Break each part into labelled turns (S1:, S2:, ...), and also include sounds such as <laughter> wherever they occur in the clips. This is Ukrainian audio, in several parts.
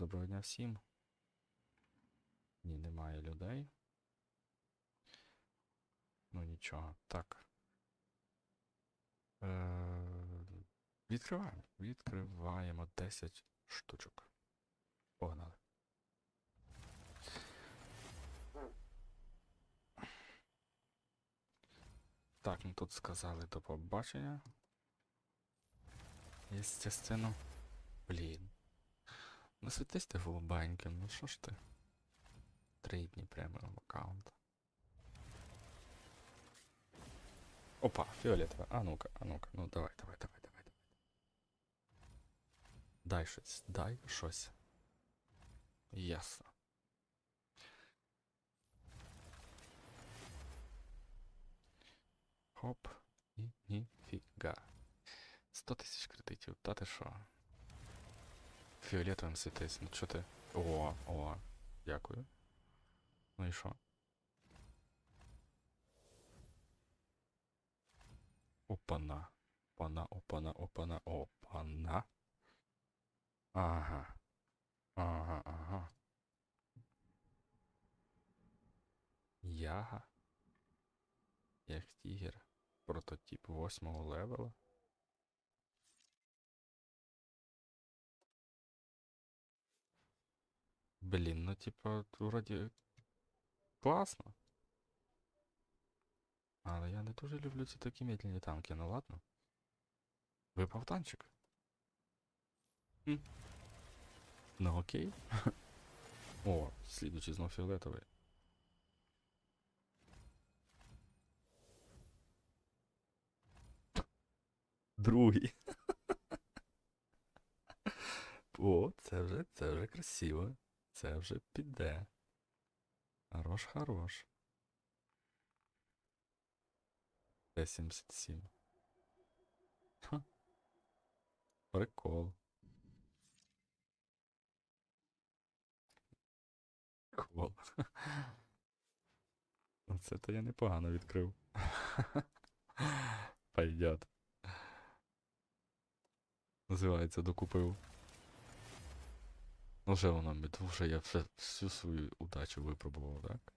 S1: доброго дня всім. Ні, немає людей. Ну нічого. Так. Е, відкриваємо. Відкриваємо 10 штучок. Погнали. Так, ну тут сказали до побачення. Естественно. Блін. Ну світись ти голубеньким, ну що ж ти? Три дні преміум аккаунт. Опа, фіолетове. А ну-ка, а ну-ка, ну давай, давай, давай, давай, давай. Дай щось, дай щось. Ясно. Хоп. І ніфіга. 100 тисяч кредитів, та ти що? Фіолетовим світись, ну чо ти? О, о, дякую. Ну і що? Опана. Опана, опана, опана, опана. Ага. Ага, ага. Яга. Як тігер. Прототип восьмого левела. Блін, ну типа, вроді класно. Але я не дуже люблю ці такі медленні танки, ну ладно. Випав танчик. Хм. Ну окей. <laughs> О, слідучий знов фіолетовий. Другий. <laughs> О, це вже, це вже красиво. Це вже піде. Хорош, хорош. Т-77. Ха. Прикол. Прикол. Оце то я непогано відкрив. Пойдет. Називається докупив. Ну вже воно мені, вже я все, всю свою удачу випробував, так?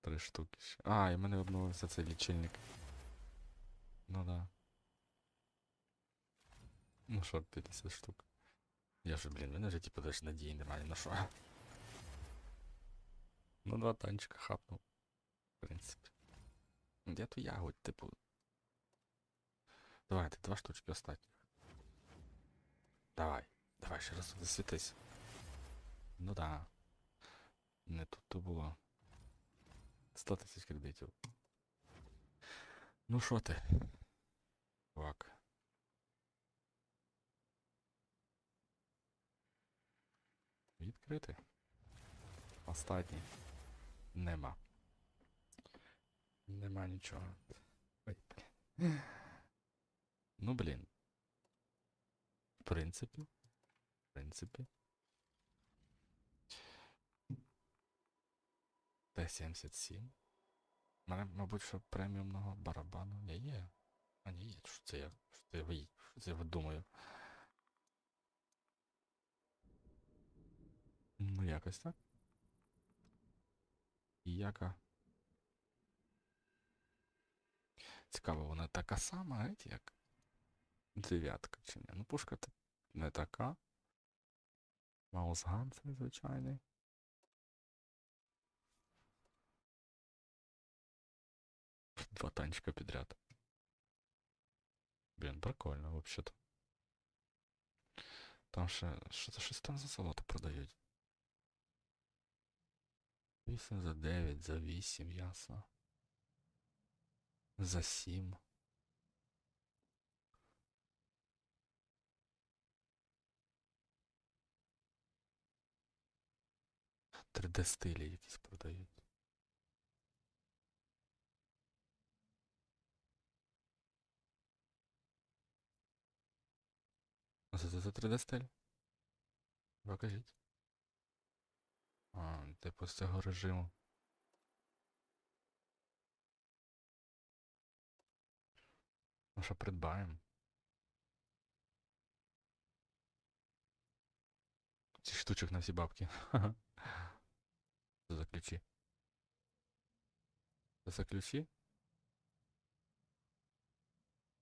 S1: Три штуки ще. А, і в мене обновився цей лічильник. Ну да. Ну що, 50 штук. Я ж, блін, в мене вже типу теж надії немає на що. Ну, два танчика хапнув. В принципі. Де ту ягодь, типу. Давайте, два штучки остатніх. Давай. Давай ще раз туди світись. Ну да. Не тут то було. 100 тисяч кредитів. Ну що ти? Чувак. Відкрити. Останній. Нема. Нема нічого. Ой. Ну блін. В принципі. Принципі. Т-77. У мене, мабуть, що преміумного барабану не є. А ні, є. Що це я? Що це я, що це я видумаю? Ну, якось так. І яка. Цікаво, вона така сама, геть, як дев'ятка чи ні? Ну, пушка не така. Маусган це звичайний. Два танчика підряд. Блін, прикольно, взагалі-то. Там ще. Що це щось там за золото продають? 8 за 9, за 8, ясно. За 7. Три d стилі якісь продають. А це за 3D стиль? Покажіть. А, типу з цього режиму. Ну що придбаємо? Ці штучок на всі бабки. <laughs> Ключі. Це за ключі?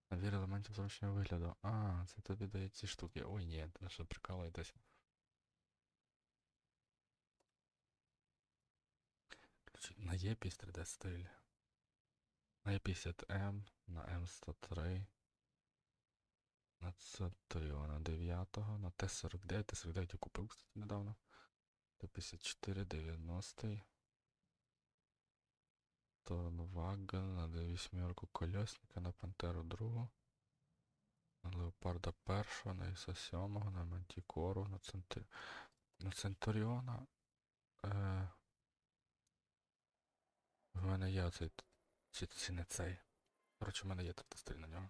S1: Набір елементів зовнішнього вигляду. А, це тобі дають ці штуки. Ой, ні, ти що прикалуєтесь. Ключі. На Єпіс 3D стиль. На Е50М, на М103. На Центріо на 9, на Т49. Т49 я купив, кстати, недавно. Т54, 90. Тонваген, на D8 колесника, на Пантеру 2. На Леопарда 1, на Іса 7, на Мантікору, на Центр... На Центуріона. Е... В мене є оцей. Чи, чи не цей. Коротше, в мене є тестиль на нього.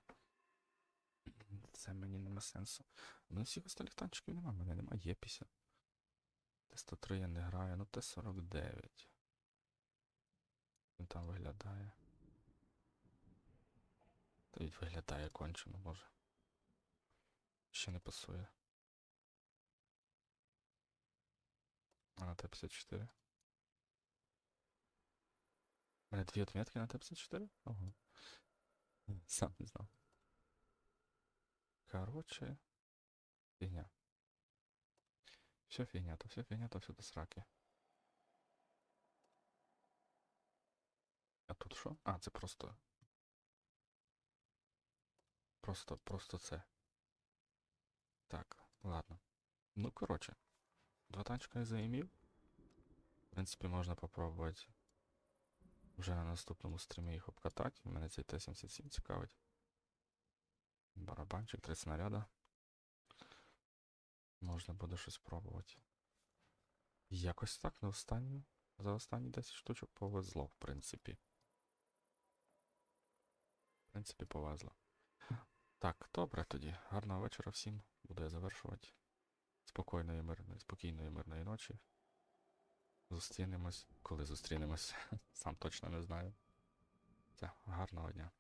S1: Це мені нема сенсу. Ну, всіх остальних танчиків немає, в мене немає Є50. Т103 я не граю, ну Т49. Він там виглядає. Та й виглядає кончено, може. Ще не пасує. А на Т-54. У мене дві отметки на Т-54? Ого. Сам не знав. Короче. Фігня. Все фігня, то все фігня, то все до сраки. А тут що? А, це просто. Просто, просто це. Так, ладно. Ну, коротше. Два танчика я заімів. В принципі, можна попробувати вже на наступному стрімі їх обкатати. Мене цей Т-77 цікавить. Барабанчик, три снаряда. Можна буде щось пробувати. Якось так на останню. За останні 10 штучок повезло, в принципі. В принципі, повезло. Так, добре тоді. Гарного вечора всім. Буду я завершувати. Спокійної мирної, спокійної мирної ночі. Зустрінемось, коли зустрінемось. <laughs> Сам точно не знаю. Все, гарного дня.